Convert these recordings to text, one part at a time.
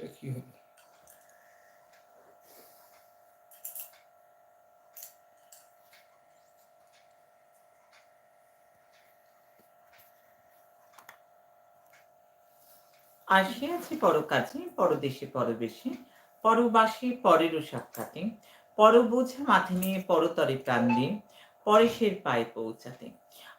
এটা কি হলো? আসিয়াছি পরকাজে পরদেশে পরবেশে, পরবাসী পরেরও সাক্ষাতে পর বোঝা মাথে নিয়ে পরতরে প্রাণ দিয়ে, পরেশের পায়ে পৌঁছাতে।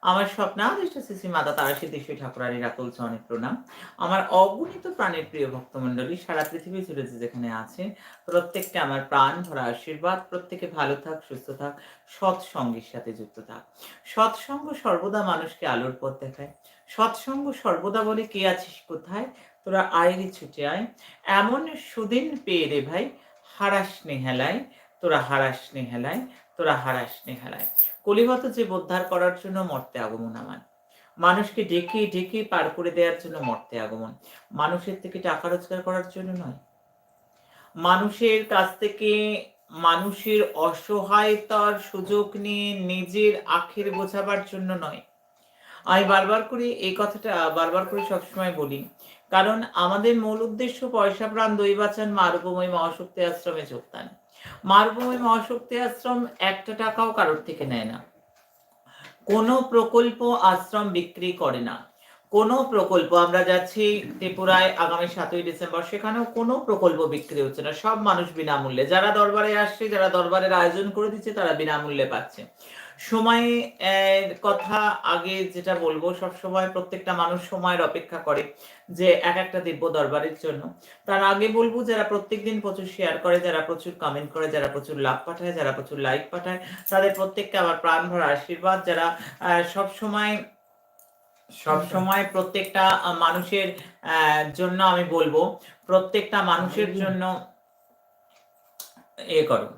আমার স্বপ্নাদিষ্ট শ্রী মাতা তারাশী দেশী ঠাকুরারির আকুল অনেক প্রণাম। আমার অগণিত প্রাণের প্রিয় ভক্তমণ্ডলী, সারা পৃথিবী জুড়ে যে যেখানে আছে প্রত্যেককে আমার প্রাণ ভরা আশীর্বাদ, প্রত্যেকে ভালো থাক, সুস্থ থাক, সৎসঙ্গের সাথে যুক্ত থাক। সৎসঙ্গ সর্বদা মানুষকে আলোর পথ দেখায়। সৎসঙ্গ সর্বদা বলে কে আছিস কোথায়? তোরা আয়রে ছুটে আয়। এমন সুদিন পেয়ে রে ভাই, হারাস নেহেলায়, তোরা হারাস নেহালায়। তোরা হারাস নেহালায় কলিহত যে উদ্ধার করার জন্য মর্তে আগমন আমার। মানুষকে ডেকে ডেকে পার করে দেওয়ার জন্য মর্তে আগমন। মানুষের থেকে টাকা রোজগার করার জন্য নয়। মানুষের কাছ থেকে মানুষের অসহায়তার সুযোগ নিয়ে নিজের আখের বোঝাবার জন্য নয়। আমি বারবার করে এই কথাটা বারবার করে সবসময় বলি। কারণ আমাদের মূল উদ্দেশ্য পয়সা প্রাণ দই বাঁচান মহাশক্তি আশ্রমে যোগদান। মারুভূমি মহাশক্তি আশ্রম একটা টাকাও কারোর থেকে নেয় না। কোনো প্রকল্প আশ্রম বিক্রি করে না। কোনো প্রকল্প, আমরা যাচ্ছি ত্রিপুরায় আগামী সাতই ডিসেম্বর, সেখানেও কোনো প্রকল্প বিক্রি হচ্ছে না। সব মানুষ বিনামূল্যে, যারা দরবারে আসছে, যারা দরবারের আয়োজন করে দিচ্ছে, তারা বিনামূল্যে পাচ্ছে। সময় কথা আগে যেটা বলব সব সময় প্রত্যেকটা মানুষ সময়ের অপেক্ষা করে যে এক একটা দিব্য দরবারের জন্য। তার আগে বলব, যারা প্রত্যেকদিন প্রচুর শেয়ার করে, যারা প্রচুর কমেন্ট করে, যারা প্রচুর লাভ পাঠায়, যারা প্রচুর লাইক পাঠায়, তাদের প্রত্যেককে আমার প্রাণ ভরা আশীর্বাদ। যারা সব সময় সব সময় প্রত্যেকটা মানুষের জন্য আমি বলব, প্রত্যেকটা মানুষের জন্য এ করো।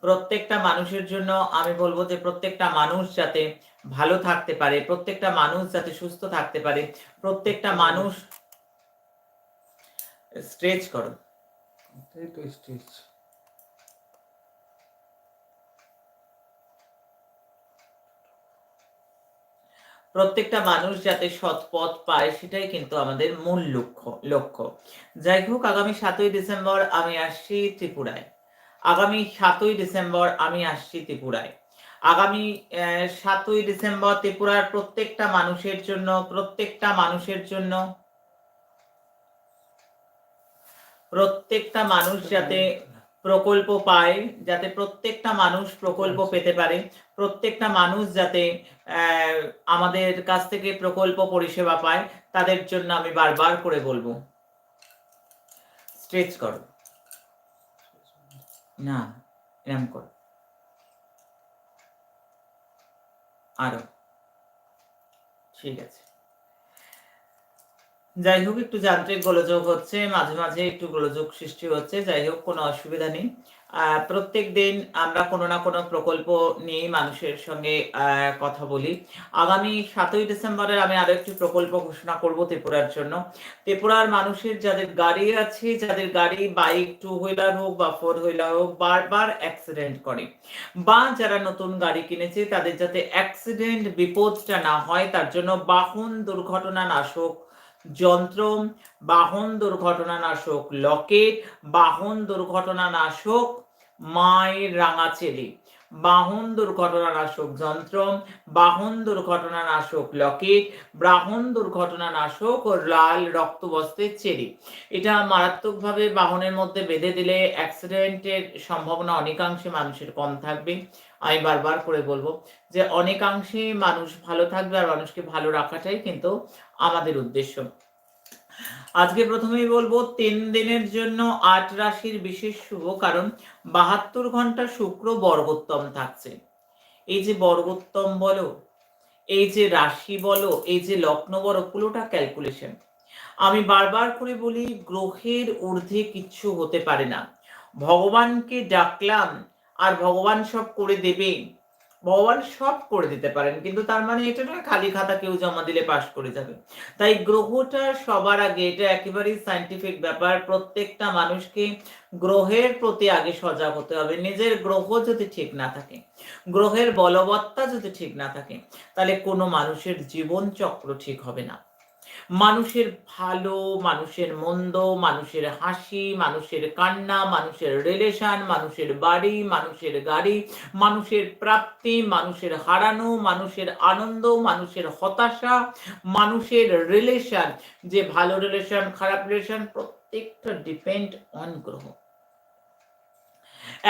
প্রত্যেকটা মানুষের জন্য আমি বলব যে প্রত্যেকটা মানুষ যাতে ভালো থাকতে পারে প্রত্যেকটা মানুষ যাতে সুস্থ থাকতে পারে প্রত্যেকটা মানুষ স্ট্রেচ করো। তো স্টেজ প্রত্যেকটা মানুষ যাতে সৎ পথ পায় সেটাই কিন্তু আমাদের মূল লক্ষ্য লক্ষ্য। যাই হোক আগামী সাতই ডিসেম্বর আমি আসছি ত্রিপুরায়। আগামী সাতই ডিসেম্বর আমি আসছি ত্রিপুরায়। আগামী সাতই ডিসেম্বর ত্রিপুরার প্রত্যেকটা মানুষের জন্য প্রত্যেকটা মানুষের জন্য প্রত্যেকটা মানুষ যাতে প্রকল্প পায় যাতে প্রত্যেকটা মানুষ প্রকল্প পেতে পারে প্রত্যেকটা মানুষ যাতে আমাদের কাছ থেকে প্রকল্প পরিষেবা পায় তাদের জন্য আমি বারবার করে বলব। স্ট্রেচ করো। না, এরম করো। আরও। ঠিক আছে। যাই হোক, একটু যান্ত্রিক গোলযোগ হচ্ছে, মাঝে মাঝে একটু গোলযোগ সৃষ্টি হচ্ছে, যাই হোক, কোনো অসুবিধা নেই। প্রত্যেক দিন আমরা কোনো না কোনো প্রকল্প নিয়ে মানুষের সঙ্গে কথা বলি। আগামী সাতই ডিসেম্বরের আমি আরও একটি প্রকল্প ঘোষণা করব ত্রিপুরার জন্য। ত্রিপুরার মানুষের যাদের গাড়ি আছে, যাদের গাড়ি বাইক টু হুইলার হোক বা ফোর হুইলার হোক, বারবার অ্যাক্সিডেন্ট করে। বা যারা নতুন গাড়ি কিনেছে, তাদের যাতে অ্যাক্সিডেন্ট বিপদটা না হয়, তার জন্য বাহন দুর্ঘটনা নাশক যন্ত্র, বাহন দুর্ঘটনা নাশক লকেট, বাহন দুর্ঘটনা নাশক মায়ের রাঙা ছেলে বাহন দুর্ঘটনা নাশক যন্ত্র, বাহন দুর্ঘটনা নাশক লকেট, বাহন দুর্ঘটনা নাশক ও লাল রক্তবস্ত্রের চেরি। এটা মারাত্মকভাবে বাহনের মধ্যে বেঁধে দিলে অ্যাক্সিডেন্টের সম্ভাবনা অনেকাংশে মানুষের কম থাকবে। আমি বারবার করে বলব যে অনেকাংশে মানুষ ভালো থাকবে আর মানুষকে ভালো রাখাটাই কিন্তু আমাদের উদ্দেশ্য। আজকে প্রথমেই বলব, তিন দিনের জন্য আট রাশির বিশেষ শুভ কারণ, বাহাত্তর ঘণ্টা শুক্র বর্গোত্তম থাকছে। এই যে বর্গোত্তম বলো, এই যে রাশি বলো, এই যে লগ্ন বলো, পুরোটা ক্যালকুলেশন আমি বারবার করে বলি, গ্রহের ঊর্ধ্বে কিচ্ছু হতে পারে না। ভগবানকে ডাকলাম, আর ভগবান সব করে দেবে। ভগবান সব করে দিতে পারেন, কিন্তু তার মানে এটা না খালি খাতা কেউ জমা দিলে পাশ করে যাবে। তাই গ্রহটা সবার আগে, এটা একেবারেই সাইন্টিফিক ব্যাপার, প্রত্যেকটা মানুষকে গ্রহের প্রতি আগে সজাগ হতে হবে। নিজের গ্রহ যদি ঠিক না থাকে, গ্রহের বলবত্তা যদি ঠিক না থাকে, তাহলে কোনো মানুষের জীবন চক্র ঠিক হবে না। মানুষের ভালো, মানুষের মন্দ, মানুষের হাসি, মানুষের কান্না, মানুষের রিলেশন মানুষের বাড়ি, মানুষের গাড়ি, মানুষের প্রাপ্তি, মানুষের হারানো, মানুষের আনন্দ, মানুষের হতাশা, মানুষের রিলেশন যে ভালো রিলেশন খারাপ রিলেশন প্রত্যেকটা ডিপেন্ড অন গ্রহ।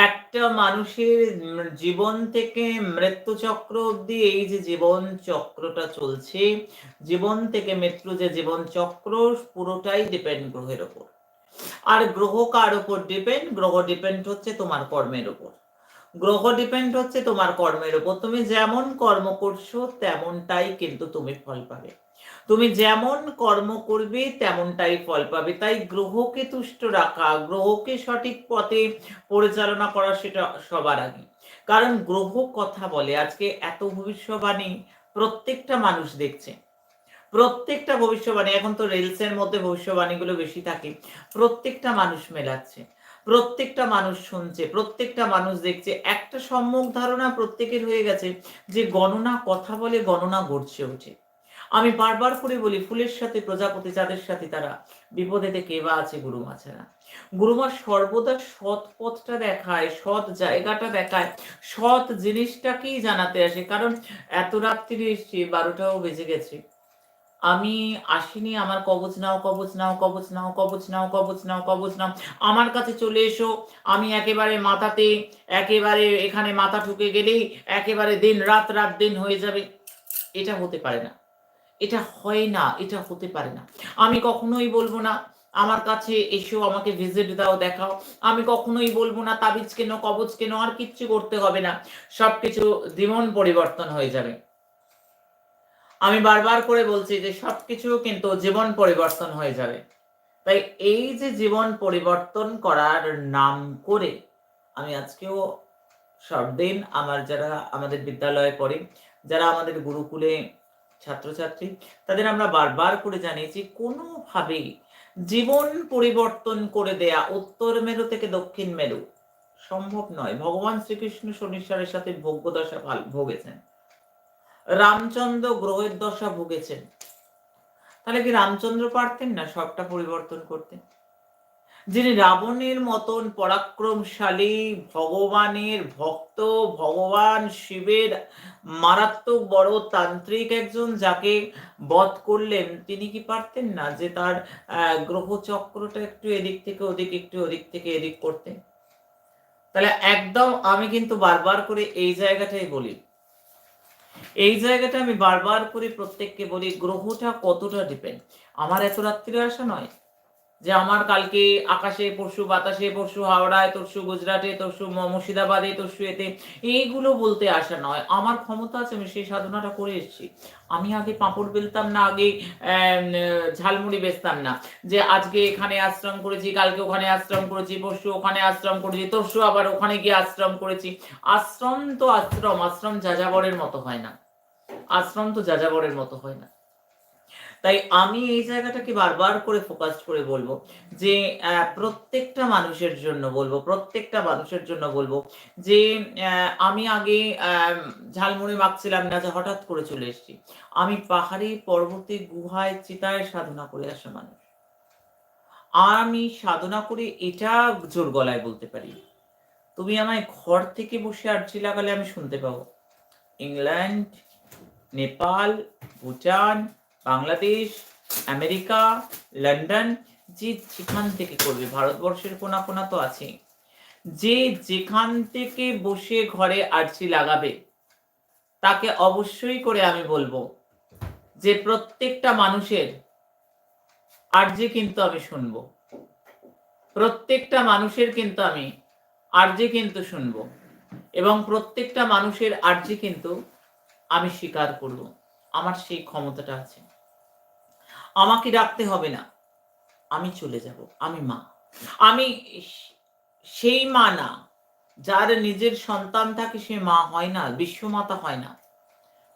একটা মানুষের জীবন থেকে মৃত্যু চক্র অব্দি এই যে জীবন চক্রটা চলছে, জীবন থেকে মৃত্যু যে জীবন চক্র পুরোটাই ডিপেন্ড গ্রহের ওপর। আর গ্রহ কার উপর ডিপেন্ড গ্রহ ডিপেন্ড হচ্ছে তোমার কর্মের উপর গ্রহ ডিপেন্ড হচ্ছে তোমার কর্মের উপর তুমি যেমন কর্ম করছ, তেমনটাই কিন্তু তুমি ফল পাবে। তুমি যেমন কর্ম করবে, তেমনটাই ফল পাবে। তাই গ্রহকে তুষ্ট রাখা, গ্রহকে সঠিক পথে পরিচালনা করা সেটা সবার আগে। কারণ গ্রহ কথা বলে, আজকে এত ভবিষ্যবাণী প্রত্যেকটা মানুষ দেখছে। প্রত্যেকটা ভবিষ্যবাণী, এখন তো রিলসের মধ্যে ভবিষ্যবাণীগুলো বেশি থাকে, প্রত্যেকটা মানুষ মেলাচ্ছে, প্রত্যেকটা মানুষ শুনছে, প্রত্যেকটা মানুষ দেখছে। একটা সম্মুখ ধারণা প্রত্যেকের হয়ে গেছে যে গণনা কথা বলে গণনা গড়ছে ওঠে। আমি বারবার করে বলি, ফুলের সাথে প্রজাপতি, যাদের সাথে তারা বিপদেতে কে বা আছে গুরুমা ছাড়া গুরুমা সর্বদা সৎ পথটা দেখায়, সৎ জায়গাটা দেখায়, সৎ জিনিসটাকেই জানাতে আসে। কারণ এত রাত্রি এসছি, বারোটাও বেজে গেছে। আমি আসিনি, আমার কবচ নাও কবচ নাও কবচ নাও কবচ নাও কবচ নাও কবচ নাও। আমার কাছে চলে এসো। আমি একেবারে মাথাতে, একেবারে এখানে মাথা ঠুকে গেলেই একেবারে দিন রাত রাত দিন হয়ে যাবে। এটা হতে পারে না। এটা হয় না, এটা হতে পারে না। আমি কখনোই বলব না, আমার কাছে এসো, আমাকে ভিজিট দাও, দেখাও। আমি কখনোই বলব না, তাবিজ কেন, কবজ কেন, আর কিচ্ছু করতে হবে না। সবকিছু জীবন পরিবর্তন হয়ে যাবে। আমি বারবার করে বলছি যে সবকিছু কিন্তু জীবন পরিবর্তন হয়ে যাবে। তাই এই যে জীবন পরিবর্তন করার নাম করে আমি আজকেও সব দিন আমার যারা আমাদের বিদ্যালয়ে পড়ে, যারা আমাদের গুরুকুলে ছাত্রছাত্রী, তাদের আমরা বারবার করে জানিয়েছি, কোনোভাবেই জীবন পরিবর্তন করে দেয়া উত্তর মেরু থেকে দক্ষিণ মেরু সম্ভব নয়। ভগবান শ্রীকৃষ্ণ শনিশ্বরের সাথে ভোগ্য দশা ভোগেছেন। রামচন্দ্র গ্রহের দশা ভুগেছেন। তাহলে কি রামচন্দ্র পারতেন না সবটা পরিবর্তন করতে যিনি রাবণের মতন পরাক্রমশালী ভগবানের ভক্ত ভগবান শিবের মারাত্মক বড় তান্ত্রিক একজন যাকে বধ করলেন তিনি কি পারতেন না যে তার আহ, গ্রহ চক্রটা একটু এদিক থেকে ওদিক একটু ওদিক থেকে এদিক করতে তাহলে একদম আমি কিন্তু বারবার করে এই জায়গাটাই বলি। এই জায়গাটা আমি বারবার করে প্রত্যেককে বলি গ্রহটা কতটা ডিপেন্ড আমার এত রাত্রিরে আসা নয়। যে আমার কালকে আকাশে পরশু, বাতাসে পরশু, হাওড়ায় তরশু, গুজরাটে তরশু মুর্শিদাবাদে তরশু এতে, এইগুলো বলতে আসা নয়। আমার ক্ষমতা আছে, আমি সেই সাধনাটা করে এসেছি। আমি আগে পাঁপড় বেলতাম না, আগে ঝালমুড়ি বেচতাম না। যে আজকে এখানে আশ্রম করেছি, কালকে ওখানে আশ্রম করেছি, পরশু ওখানে আশ্রম করেছি, তরশু আবার ওখানে গিয়ে আশ্রম করেছি। আশ্রম তো আশ্রম আশ্রম যাযাবরের মতো হয় না। আশ্রম তো যাযাবরের মতো হয় না। তাই আমি এই জায়গাটাকে বারবার করে ফোকাস করে বলব যে প্রত্যেকটা মানুষের জন্য বলব, প্রত্যেকটা মানুষের জন্য বলব যে আমি আগে ঝালমুড়ি মাখছিলাম না যে হঠাৎ করে চলে এসেছি। আমি পাহাড়ি পর্বতে, গুহায় চিতায় সাধনা করে আসা মানুষ। আমি সাধনা করে এটা জোর গলায় বলতে পারি। তুমি আমায় ঘর থেকে বসে আরজি লাগালে আমি শুনতে পাবো। England, Nepal, Bhutan Bangladesh, America, London, যে যেখান থেকে করবে, ভারতবর্ষের কোনা কোনা তো আছে যে যেখান থেকে বসে ঘরে আরজি লাগাবে, তাকে অবশ্যই করে আমি বলব যে প্রত্যেকটা মানুষের আরজি কিন্তু আমি শুনব। প্রত্যেকটা মানুষের কিন্তু আমি আরজি কিন্তু শুনব এবং প্রত্যেকটা মানুষের আরজি কিন্তু আমি স্বীকার করব। আমার সেই ক্ষমতাটা আছে। আমাকে ডাকতে হবে না। আমি চলে যাব, আমি মা। আমি সেই মা না, যার নিজের সন্তান থাকে সে মা হয় না, বিশ্বমাতা হয় না।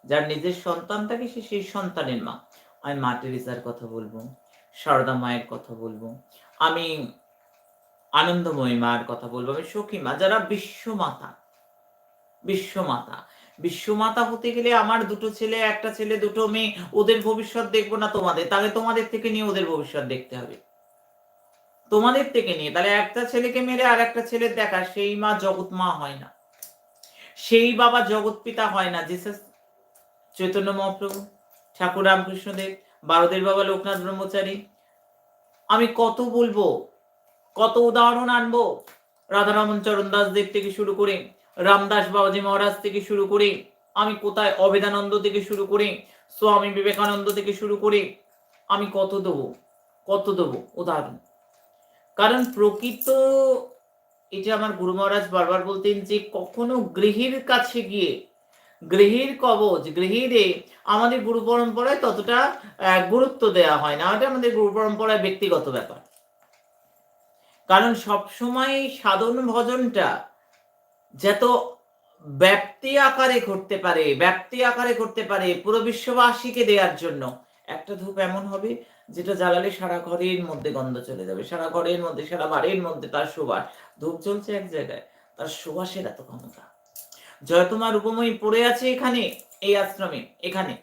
যার নিজের সন্তান থাকে সে সেই সন্তানের মা। আমি মা টেরিসার কথা বলব, সারদা মায়ের কথা বলব। আমি আনন্দময়ী মায়ের কথা বলব, আমি সখী মা, যারা বিশ্বমাতা বিশ্বমাতা। বিশ্বমাতা হতে গেলে আমার দুটো ছেলে, একটা ছেলে, দুটো মেয়ে, ওদের ভবিষ্যৎ দেখব না তোমাদের। তাহলে তোমাদের থেকে নিয়ে ওদের ভবিষ্যৎ দেখতে হবে। তোমাদের থেকে নিয়ে। তাহলে একটা ছেলেকে মেরে আর একটা ছেলের দেখা, সেই মা জগৎ মা হয় না। সেই বাবা জগৎ পিতা হয় না। জিসাস, চৈতন্য মহাপ্রভু, ঠাকুর রামকৃষ্ণদেব, বারোদের বাবা লোকনাথ ব্রহ্মচারী। আমি কত বলব, কত উদাহরণ আনব, রাধারমন চরণ দাস দেব থেকে শুরু করে রামদাস বাবাজি মহারাজ থেকে শুরু করে আমি কোথায় অবেদানন্দ থেকে শুরু করে স্বামী বিবেকানন্দ থেকে শুরু করে আমি কত দেবো? কত দেবো? উদাহরণ। কারণ প্রকৃত এটা আমার গুরু মহারাজ বারবার বলতেন যে কখনো গৃহীর কাছে গিয়ে, গৃহীর কবচ, গৃহীরে আমাদের গুরু পরম্পরায় ততটা গুরুত্ব দেওয়া হয় না। আমাদের গুরু পরম্পরায় ব্যক্তিগত ব্যাপার। কারণ সবসময় সাধন ভজনটা যত ব্যাপ্তি আকারে ঘটতে পারে ব্যাপ্তি আকারে ঘটতে পারে পুরো বিশ্ববাসীকে দেওয়ার জন্য, একটা ধূপ এমন হবে যেটা জ্বালালে সারা ঘরের মধ্যে গন্ধ চলে যাবে, সারা ঘরের মধ্যে, সারা বাড়ির মধ্যে তার সুবাস। ধূপ চলছে এক জায়গায়, তার সুবাসের এত ক্ষমতা। জয়তমা রূপময়ী পড়ে আছে এখানে, এই আশ্রমে, এখানে।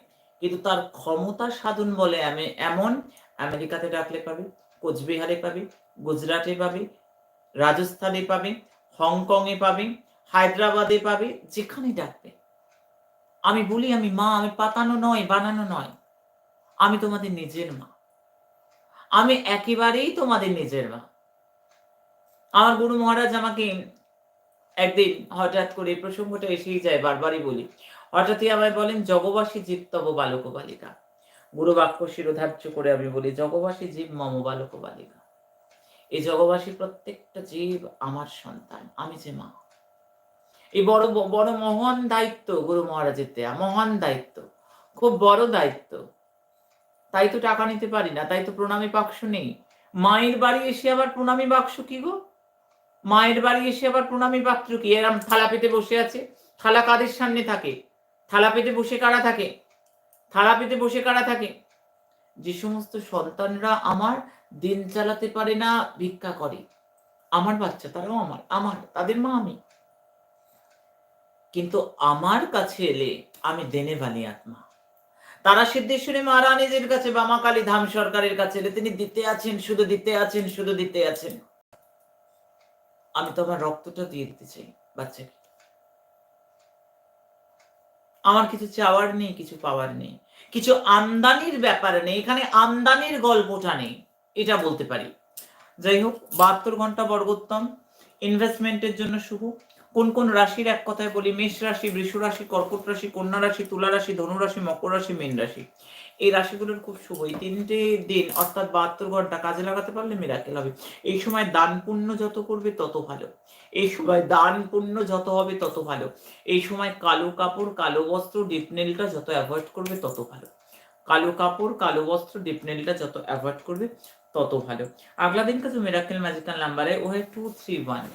কিন্তু তার ক্ষমতা সাধন বলে আমি এমন আমেরিকাতে ডাকলে পাবে, কোচবিহারে পাবে, গুজরাটে পাবে, রাজস্থানে পাবে, হংকংয়ে পাবে হায়দ্রাবাদে পাবে যেখানে ডাকবে। আমি বলি, আমি মা, আমি পাতানো নয়, বানানো নয়। আমি তোমাদের নিজের মা। আমি একেবারেই তোমাদের নিজের মা। আমার গুরু মহারাজ আমাকে একদিন হঠাৎ করে প্রসঙ্গটা এসেই যায়, বারবারই বলি। হঠাৎই আমায় বলেন, জগবাসী জীব তব বালক বালিকা গুরু বাক্য শিরোধার্য করে আমি বলি, জগবাসী জীব মম বালক বালিকা এই জগবাসী প্রত্যেকটা জীব আমার সন্তান, আমি যে মা। এই বড় বড় মহান দায়িত্ব গুরু মহারাজের দেয়া, মহান দায়িত্ব, খুব বড় দায়িত্ব। তাই তো টাকা নিতে পারি না, তাই তো প্রণামী বাক্স নেই। মায়ের বাড়ি এসে আবার প্রণামী বাক্স কি গো? মায়ের বাড়ি এসে আবার প্রণামী পাত্র কি? এরম থালা পেতে বসে আছে। থালা কাদের সামনে থাকে? থালা পেতে বসে কারা থাকে? থালা পেতে বসে কারা থাকে? যে সমস্ত সন্তানরা আমার দিন চালাতে পারে না, ভিক্ষা করে। আমার বাচ্চা, তারাও আমার আমার, তাদের মা আমি। কিন্তু আমার কাছে এলে আমি দেনে বালি আত্মা। তারা সিদ্ধেশ্বরী মহারানীদের কাছে বামা কালী ধাম সরকারের কাছে এলে তিনি দিতে আছেন, শুধু দিতে আছেন, শুধু দিতে আছেন। আমি তো আমার রক্তটা দিয়ে দিতে চাই, বাচ্চাকে। আমার কিছু চাওয়ার নেই, কিছু পাওয়ার নেই, কিছু আমদানির ব্যাপার নেই, এখানে আমদানির গল্পটা নেই, এটা বলতে পারি। যাই হোক, বাহাত্তর ঘণ্টা বর্গোত্তম ইনভেস্টমেন্টের জন্য শুভ। কোন কোন রাশির এক কথায় বলি, মেষ রাশি, বৃষ রাশি, কর্কট রাশি, কন্যা রাশি, তুলা রাশি, ধনু রাশি, মকর রাশি, মীন রাশি। এই রাশিগুলোর খুব শুভ। এই তিনটে দিন, অর্থাৎ বাহাত্তর ঘণ্টা কাজে লাগাতে পারলে মেরাকেল হবে। এই সময় দান পুণ্য যত করবে তত ভালো। এই সময় দান পুণ্য যত হবে তত ভালো। এই সময় কালো কাপড়, কালো বস্ত্র ডিপনেলটা যত অ্যাভয়েড করবে তত ভালো। কালো কাপড়, কালো বস্ত্র ডিপনেলটা যত অ্যাভয়েড করবে তত ভালো। আগলা দিন কাজ মেরাকেল ম্যাজিক্যাল নাম্বারে ওহে two three one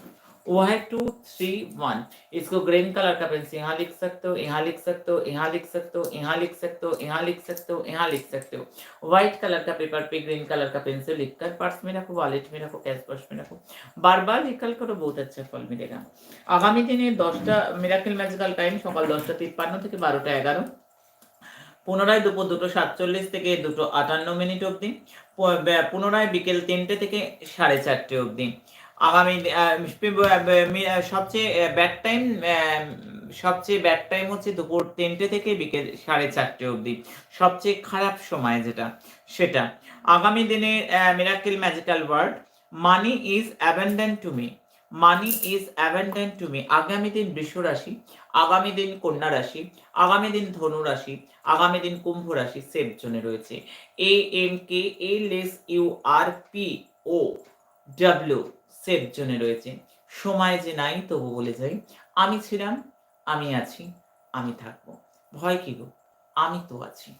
to three one वो है टू थ्री वन इसको ग्रीन कलर का पेन से यहाँ लिख सकते हो यहाँ लिख सकते हो यहाँ लिख सकते हो यहाँ लिख सकते हो यहाँ लिख सकते हो यहाँ लिख सकते हो व्हाइट कलर का पेपर पे ग्रीन कलर का पेन से लिख कर पर्स में रखो वॉलेट में रखो कैश पर्स में रखो बार बार रिकल करो बहुत अच्छा फल मिलेगा আগামী দিনে দশটা মিরাকেল ম্যাজিক্যাল টাইম সকাল দশটা তিপ্পান্ন থেকে বারোটা এগারো পুনরায় দুপুর দুটো সাতচল্লিশ থেকে দুটো আটান্ন মিনিট অবধি প- বে- পুনরায় বিকেল তিনটে থেকে সাড়ে চারটে অবধি আগামী সবচেয়ে ব্যাড টাইম সবচেয়ে ব্যাড টাইম হচ্ছে দুপুর তিনটে থেকে বিকেল সাড়ে চারটে অবধি। সবচেয়ে খারাপ সময় যেটা, সেটা। আগামী দিনে miracle magical word money is abundant to me money is abundant to me আগামী দিন বৃষ রাশি, আগামী দিন কন্যা রাশি, আগামী দিন ধনু রাশি, আগামী দিন কুম্ভ রাশি সেফ জোনে রয়েছে। A M K L S U R P O W safe জোনে রয়েছে। সময় যে নাই, তবু বলে যাই, আমি ছিলাম, আমি আছি, আমি থাকব। ভয় কি গো? আমি তো আছি।